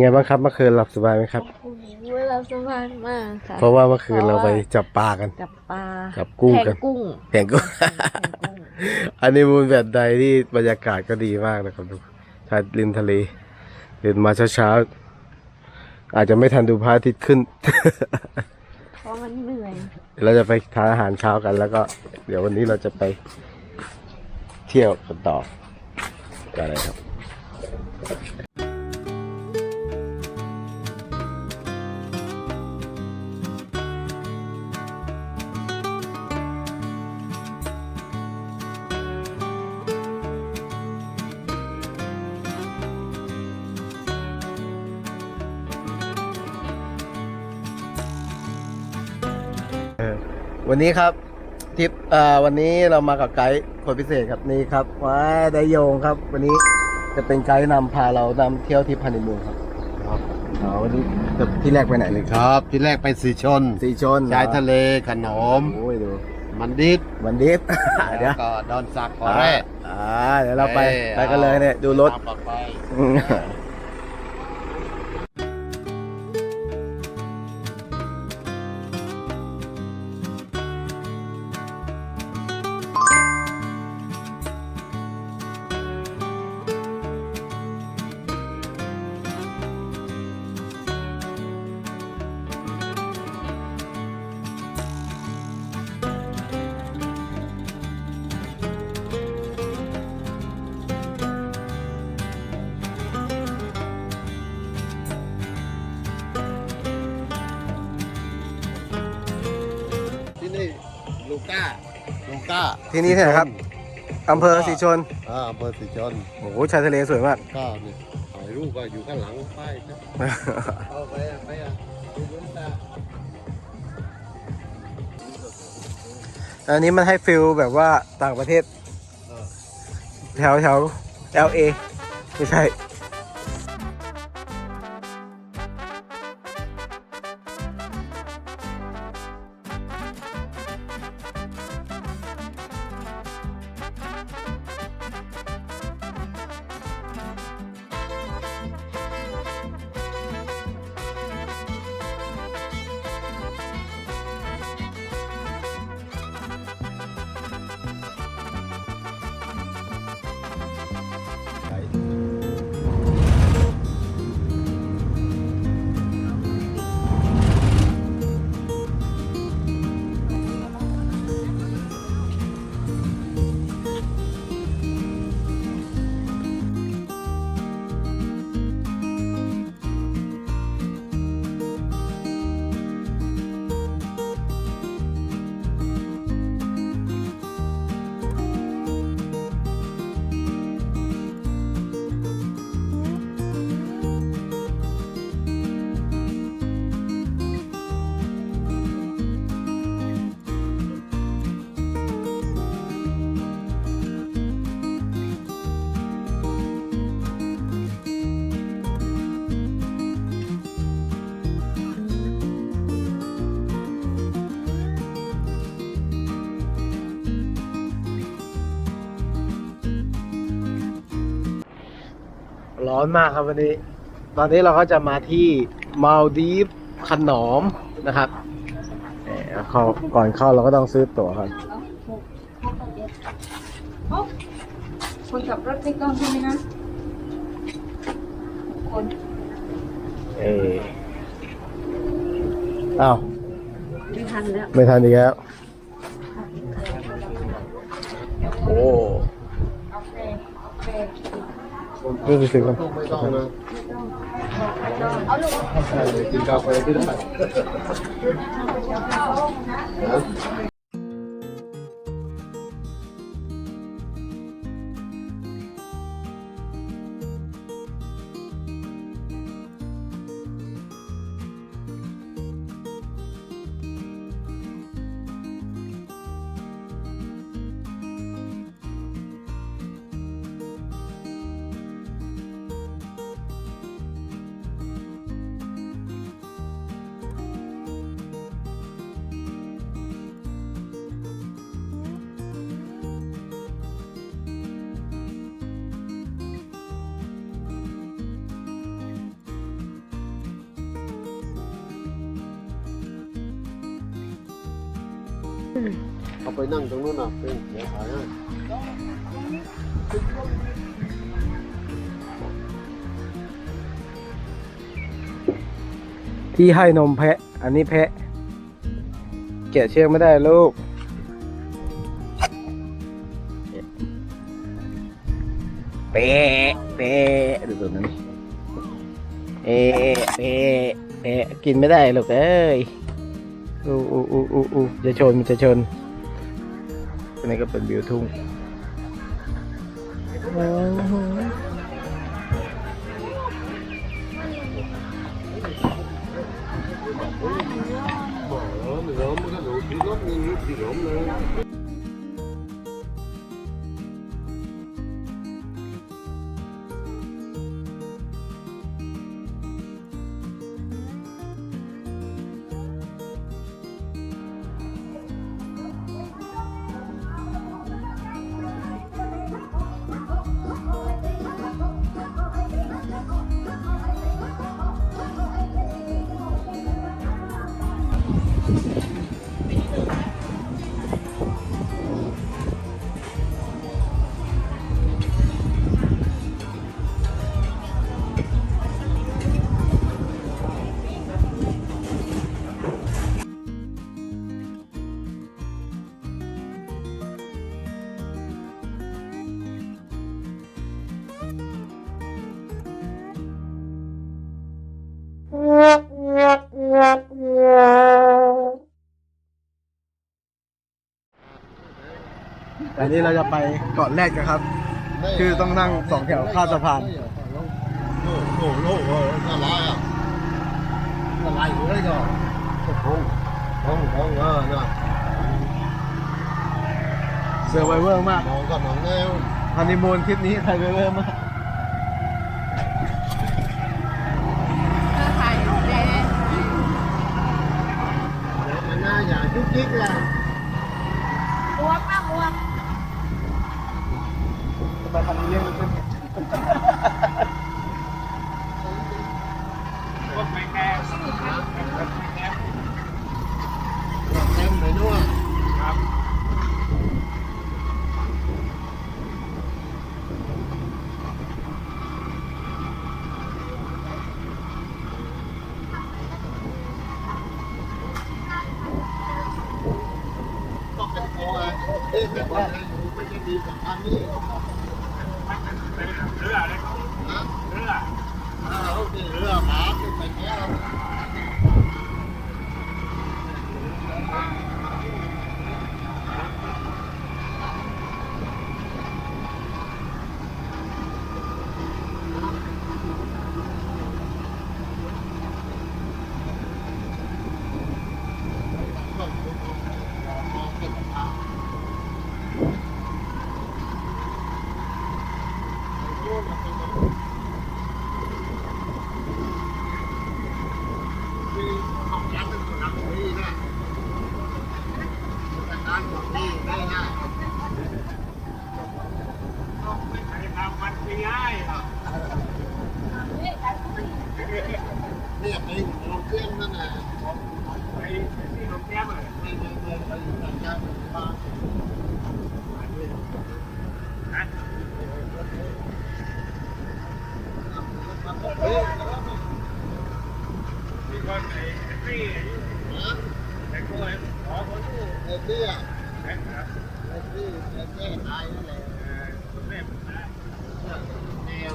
ไงบ้างครับเมื่อคืนหลับสบายไหมครับโอ้โหเราสบายมากค่ะเพราะว่าเมื่อคืนเราไปจับปลากัน จับปลาจับกุ้งกัน แทกุ้งแข่งกุ้งแทงกุ้งอันนี้มูลแบบใดที่บรรยากาศก็ดีมากนะครับทุกชายริมทะเลเดินมาเช้าๆ อาจจะไม่ทันดูพระอาทิตย์ขึ้น เพราะมันเหนื่อยเดี๋ยวเราจะไปทานอาหารเช้ากันแล้วก็ เดี๋ยววันนี้เราจะไปเที่ยวกันต่อกันเลยครับ วันนี้ครับทริปเอ่อวันนี้เรามากับไกด์คนพิเศษครับนี่ครับว้าได้โยงครับ วันนี้จะเป็นไกด์นำพาเรานำเที่ยวทริปฮันนีมูนครับอ๋อวันนี้จะที่แรกไปไหนเลยครับ ที่แรกไปสีชนสีชนชายทะเลขนมโอ้ยดูมันดิดวันดิฟเดี๋ยวแล้วก็ดอนสักกอแร่อ่าเดี๋ยวเราไปอ้ไปกันเลยเนี่ยดูรถ ลูก้าลูก้าที่นี่ที่ไหนครับอำเภอสีชนอ่าอำเภอสีชนโอ้โหชายทะเลสวยมากก็นี่ถ่ายรูปก็อยู่ข้างหลังป้ายครับเอาไปอะไปอะดูบนตาอันนี้มันให้ฟิลแบบว่าต่างประเทศเออแถวแถว LA ไม่ใช่ ร้อนมากครับวันนี้ ตอนนี้เราก็จะมาที่มาลดีฟขนอมนะครับเอ่อเข้าก่อนเข้าเราก็ต้องซื้อตั๋วครับคนขับรถไม่ต้องใช่ไหมนะคนเอออ้าวไม่ทันแล้วไม่ทันอีกแล้วโอ้ รู้สึ เอาไปนั่งตรงนู้นน่ะเป็นเดี๋ยวถ่ายให้ที่ให้นมแพะ อันนี้แพะ แกะเชือกไม่ได้ลูก เปะเปะดูตัวนั้นเอ๊ะเป๊ะเป๊ะกินไม่ได้ลูกเอ้ย อูอู้อู้อู้อู้จะชนจะชน อันนี้ก็เป็นวิวทุ่งโอ้โหบอกแล้วมันร้อนมันก็หลุดที่ร้อนนี่หลุดที่ร้อนเลย อันนี้เราจะไปเกาะแรกกันครับ คือต้องนั่งสองแถวข้ามสะพานโอ้โหโอ้โหอะไรอะอะไรอยู่ได้ก่อนโอ้โหโอ้โหเออเนี่ยเซอร์ไวเวอร์มากมองก็มองแนวฮันนีมูนทริปนี้ไทยเวอร์มากถ่ายรูปเลยเดี๋ยวมันน่าอย่างจุกจิกแหละ อ้วกมากอ้วก ไปทำเรื่องมัน เต็มเลยด้วย ต้องเป็นโอ้ย เอ๊ะเป็นว่าไม่ใช่ดีกว่าอันนี้เรืออะไรเรืออ่าโอเคเรือหมาขึ้นไปแก้ว เนี่ยไปลงเครื่องนั่นน่ะไปที่ลงแก้มเลยไปไปไปไปอยู่ต่างจังหวัดบ้านเฮ้ยมีคนไอ้พี่ไอ้กล้วยขอคนดูไอ้เตี้ยไอ้ไอ้พี่ไอ้แก่ตายนั่นแหละแม่ตายแนว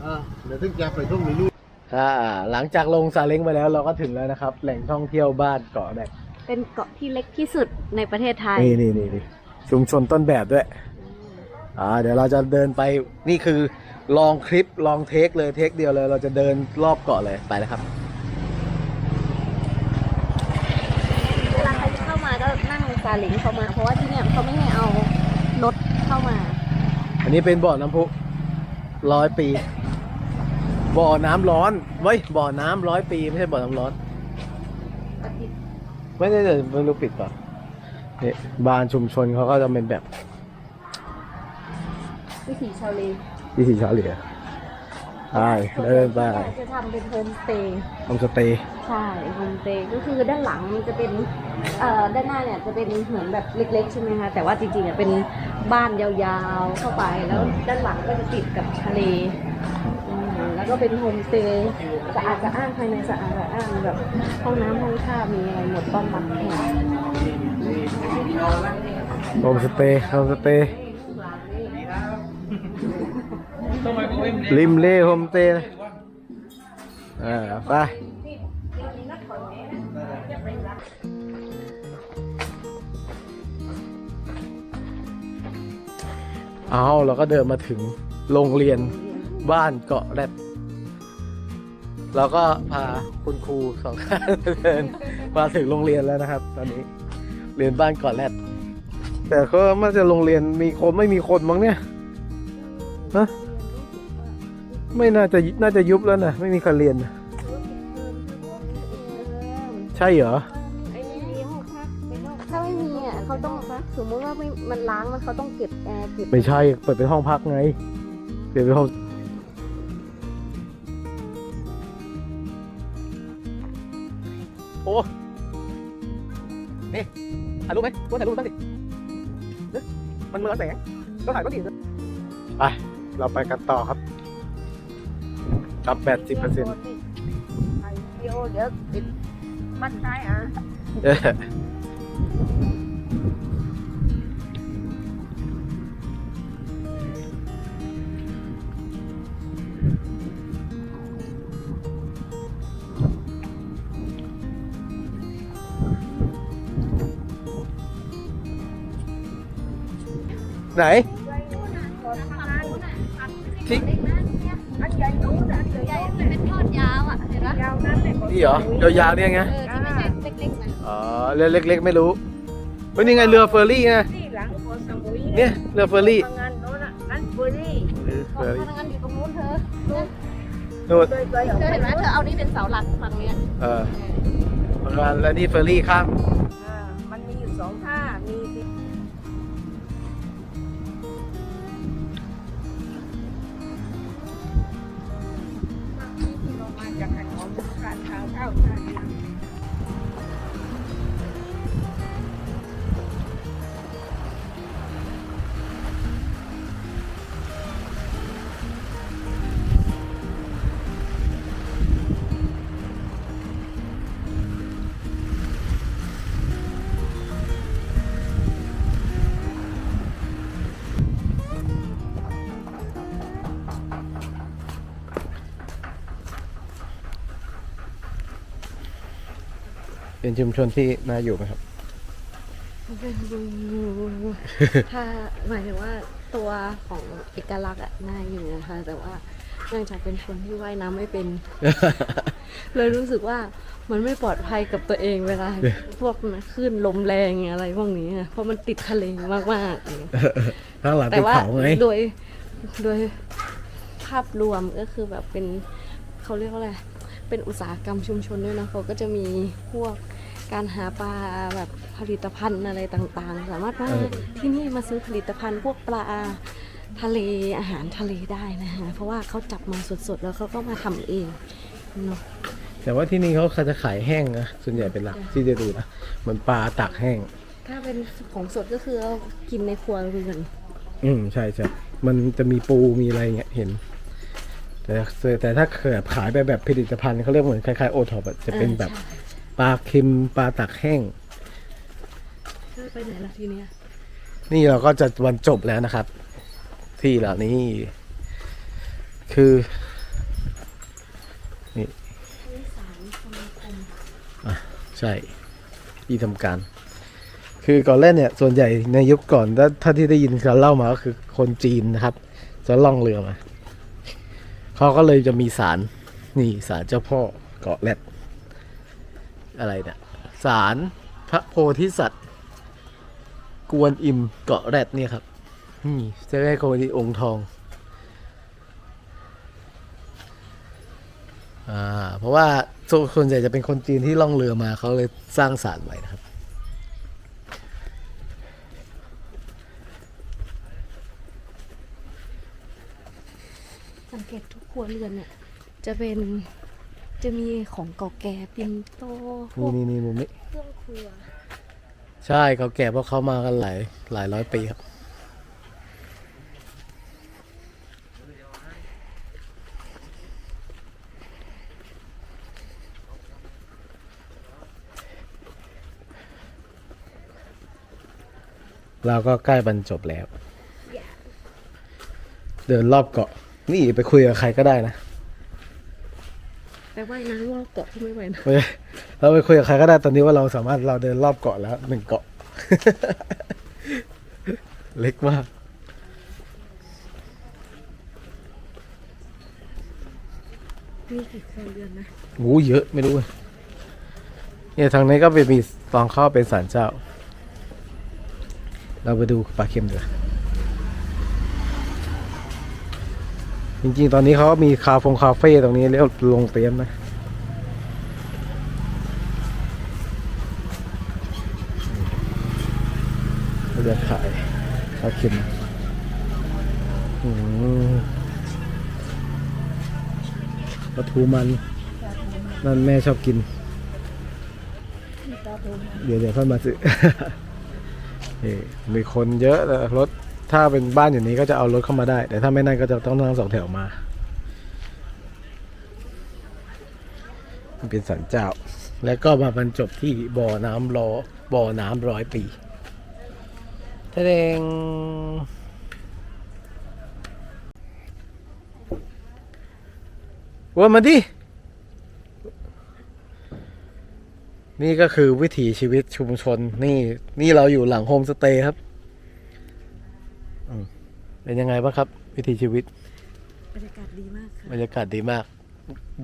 เออเดี๋ยวถึงจะไปทุ่งในลูกอ่าหลังจากลงซาเล้งไปแล้วเราก็ถึงแล้วนะครับ แหล่งท่องเที่ยวบ้านเกาะแดกเป็นเกาะที่เล็กที่สุดในประเทศไทย นี่นี่นี่นี่ชุมชนต้นแบบด้วย อ่า เดี๋ยวเราจะเดินไปนี่คือลองคลิปลองเทคเลยเทคเดียวเลย เราจะเดินรอบเกาะเลยไปแล้วครับ เวลาใครจะเข้ามาก็นั่งซาเล้งเข้ามา เพราะว่าที่เนี่ยเขาไม่ให้เอารถเข้ามา อันนี้เป็นบ่อน้ำพุร้อยปี บ่อน้ำร้อนเว้ยบ่อน้ำร้อยปีไม่ใช่บ่อน้ำร้อน ไม่ได้แต่ไม่รู้ปิดเปล่ะนี่บ้านชุมชนเขาก็จะเป็นแบบวิถีชาวเลวิถีชาวเหลือไปเดินไปจะทำเป็นโฮมสเตย์โฮมสเตย์อใช่โฮมสเตย์ก็คือด้านหลังมันจะเป็นเอ่อด้านหน้าเนี่ยจะเป็นเหมือนแบบเล็ก ๆ ใช่ไหมคะแต่ว่าจริงๆอะเป็นบ้านยาวๆเข้าไปแล้วด้านหลังก็จะติดกับทะเลอืมแล้ว ก็เป็นโฮมสเตย์สะอาดสะอ้านภายในสะอาดสะอ้านแบบห้องน้ำห้องท่ามีอะไรหมดต้อนรับโฮมสเตย์โฮมสเตย์ริมเล่โฮมสเตย์อ่าไปเอาเราก็เดินมาถึงโรงเรียนบ้านเกาะแรด เราก็พาคุณครูสองท่านเดินมาถึงโรงเรียนแล้วนะครับ ตอนนี้เรียนบ้านเกาะแรดแต่ก็มันจะโรงเรียนมีคนไม่มีคนมั้งเนี่ยฮะไม่น่าจะน่าจะยุบแล้วนะไม่มีใครเรียนนะใช่เหรอถ้าไม่มีอะเขาต้องสมมติว่าไม่มันล้างมันเขาต้องเก็บแอร์เก็บไม่ใช่เปิดเป็นห้องพักไงเปลี่ยนเป็นห้อง อ้นี่ถ่ายรูปไหมว่าถ่ายรูปบ้างดิเนอะมันเมือแสงก็ถ่ายบ้างดิไปเราไปกันต่อครับกับแปดสิบเปอร์เซ็นต์เดี๋ยวเดี๋ยวติดมันได้อะ ไหนที่อันใหญ่นู้นอันใหญ่เป็นทอดยาวอะเห็นปะยาวนั้นเลยนี่เหรอยาวๆเนี่ยไงเออที่ไม่ใช่เล็กๆมันอ๋อเรือเล็กๆไม่รู้เฮ้ยนี่ไงเรือเฟอร์รี่ไงที่หลังโพสมุยเนี่ยเรือเฟอร์รี่ทำงานโน้นอะนั่นเฟอร์รี่เรือเฟพอร์รี่นักงานอยู่ตรงนู้นเธอนู่นเคยเคยออกเธอเห็นไหมเธอเอานี่เป็นเสาหลักฝั่งเนี้ยเออประมาณแล้วนี่เฟอร์รี่ข้าม เป็นชุมชนที่น่าอยู่ไหมครับถ้าหมายถึงว่าตัวของเอกลักษณ์อะน่าอยู่นะคะ แต่ว่าเนื่องจากเป็นคนที่ว่ายน้ำไม่เป็น เลยรู้สึกว่ามันไม่ปลอดภัยกับตัวเองเวลาพวกคลื่นลมแรงอะไรพวกนี้อะเพราะมันติดทะเลมากๆอย่างเงี้ยข้างหลังแต่เป็นว่าเขาไงโดยโดยภาพรวมก็คือแบบเป็นเขาเรียกว่าอะไรเป็นอุตสาหกรรมชุมชนด้วยนะเขาก็จะมีพวก การหาปลาแบบผลิตภัณฑ์อะไรต่างๆ สามารถมาเออที่นี่มาซื้อผลิตภัณฑ์พวกปลาทะเลอาหารทะเลได้นะฮะเพราะว่าเขาจับมาสดๆ แล้วเขาก็มาทำเองเนาะแต่ว่าที่นี่เขาจะขายแห้งนะส่วนใหญ่เป็นหลักที่จะดูนะเหมือนปลาตักแห้ง ถ้าเป็นของสดก็คือเอากินในครัวเรือนอืมใช่ใช่มันจะมีปูมีอะไรเงี้ยเห็น แต่แต่ถ้าเกิดขายไปแบบผลิตภัณฑ์เขาเรียกเหมือนคล้ายๆโอท็อปจะเป็นแบบออ ปลาเค็มปลาตักแห้งใช่ไปไหนละทีเนี้ยนี่เราก็จะวันจบแล้วนะครับ ที่เหล่านี้ คือนี่อะใช่ที่ทำการ คือก่อนแรกเนี่ย ส่วนใหญ่ในยุคก่อนถ้าถ้าที่ได้ยินเขาเล่ามาก็คือคนจีนนะครับ จะล่องเรือมาเขาก็เลยจะมีศาลนี่ศาลเจ้าพ่อเกาะแรด อะไรเนี่ยศาลพระโพธิสัตว์ กวนอิมเกาะแรดเนี่ยครับนี่เจะได้โคดีองค์ทองอ่าเพราะว่าส่วนส่วนใหญ่จะเป็นคนจีนที่ล่องเรือมาเขาเลยสร้างศาลไว้นะครับสังเกตทุกครัวเรือนเนี่ยจะเป็น จะมีของเก่าแก่ปินโตพวนี่กนี่นี่มุมนี้ เครื่องครัว ใช่เขาแก่เพราะเขามากันหลายหลายร้อยปีครับ เราก็ใกล้บรรจบแล้ว เดินรอบเกาะ นี่ไปคุยกับใครก็ได้นะ แต่ว่าน้ำรอบเกาะที่ไม่ไหวนะเว้ยเราไปคุยกับใครก็ได้ตอนนี้ว่าเราสามารถเราเดินรอบเกาะแล้วหนึ่งเกาะ เล็กมาก มีกี่ครัวเรือนนะโอ้เยอะไม่รู้เลยเนี่ยทางนี้ก็เป็นมีตอนเข้าเป็นศาลเจ้า เราไปดูปลาเค็มเถอะ จริงๆ ตอนนี้เขามีคาเฟงคาเฟ่ตรงนี้เรียกว่าลงเตียมนะเขาจะขายปลาเค็มอืมปลาทูมัน นั่นแม่ชอบกิน เดี๋ยวเดี๋ยวค่อยมาซื้อมีคนเยอะแต่รถ ถ้าเป็นบ้านอย่างนี้ก็จะเอารถเข้ามาได้ แต่ถ้าไม่นั่นก็จะต้องนั่งสองแถวมาเป็นสันเจ้า แล้วก็มาบรรจบที่บ่อน้ำรอบ่อน้ำร้อยปีทะเลงวนมาดิ นี่ก็คือวิถีชีวิตชุมชน นี่นี่เราอยู่หลังโฮมสเตย์ครับ เป็นยังไงบ้างครับ วิถีชีวิต บรรยากาศดีมากค่ะ บรรยากาศดีมาก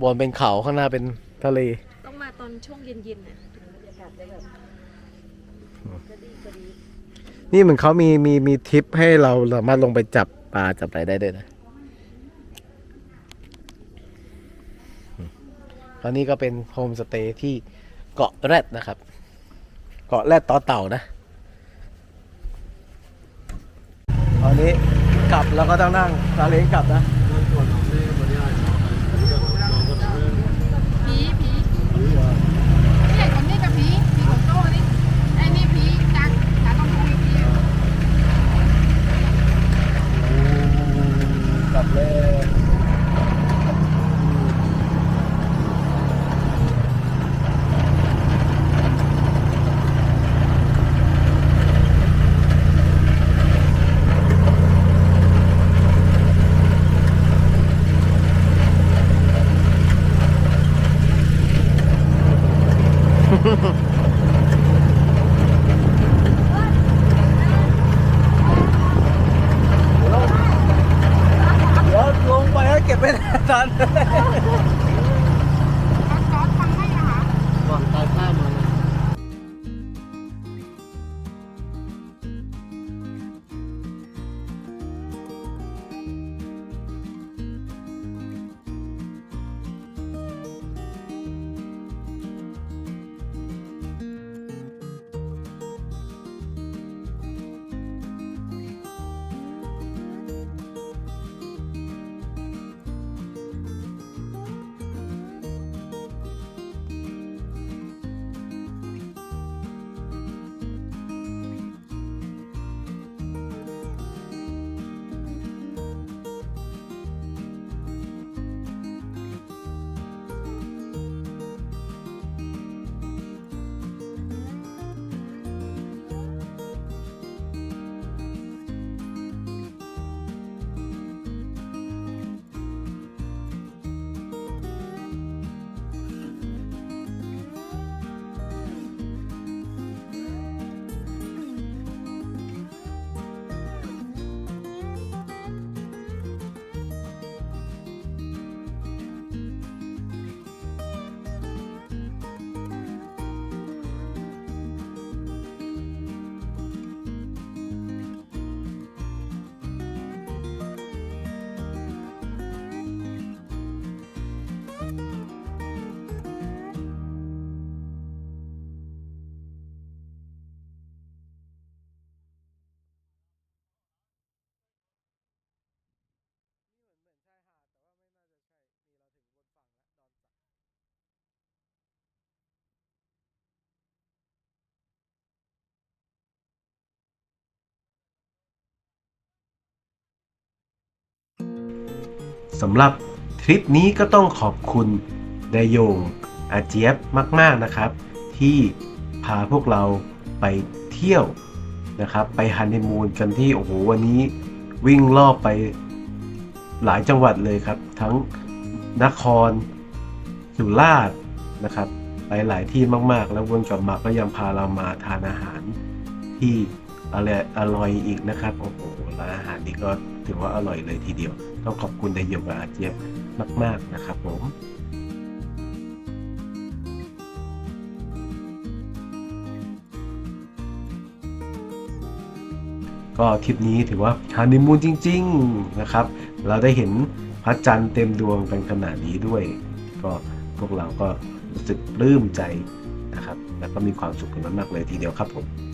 บนเป็นเขาข้างหน้าเป็นทะเล ต้องมาตอนช่วงเย็นๆน่ะถึงบรรยากาศจะแบบจะดีจะดีนี่เหมือนเขามีมีมีทริปให้เราสามารถลงไปจับปลาจับอะไรได้ด้วยนะอืมคราวนี้ก็เป็นโฮมสเตย์ที่เกาะแรดนะครับ เกาะแรดต่อเต่านะ ตอนนี้ กลับแล้วก็ต้องนั่งซาเล้งกลับนะ สำหรับทริปนี้ก็ต้องขอบคุณนายโยงอาเจี๊ยบมาก ๆนะครับ ที่พาพวกเราไปเที่ยวนะครับ ไปฮันนีมูนกันที่โอ้โหวันนี้วิ่งรอบไปหลายจังหวัดเลยครับ ทั้งนครสุราษฎร์นะครับไปหลายที่มากๆ แล้ววนกลับมาก็ยังพาเรามาทานอาหารที่อร่อยอร่อยอีกนะครับโอ้โหร้านอาหารนี้ก็ถือว่าอร่อยเลยทีเดียว ต้องขอบคุณนายโยงกับอาเจี๊ยบมาก ๆ นะครับผมก็ทริปนี้ถือว่าฮันนีมูนจริง ๆนะครับ เราได้เห็นพระจันทร์เต็มดวงกันขนาดนี้ด้วย ก็พวกเราก็รู้สึกปลื้มใจนะครับ แล้วก็มีความสุขกันมากๆเลยทีเดียวครับผม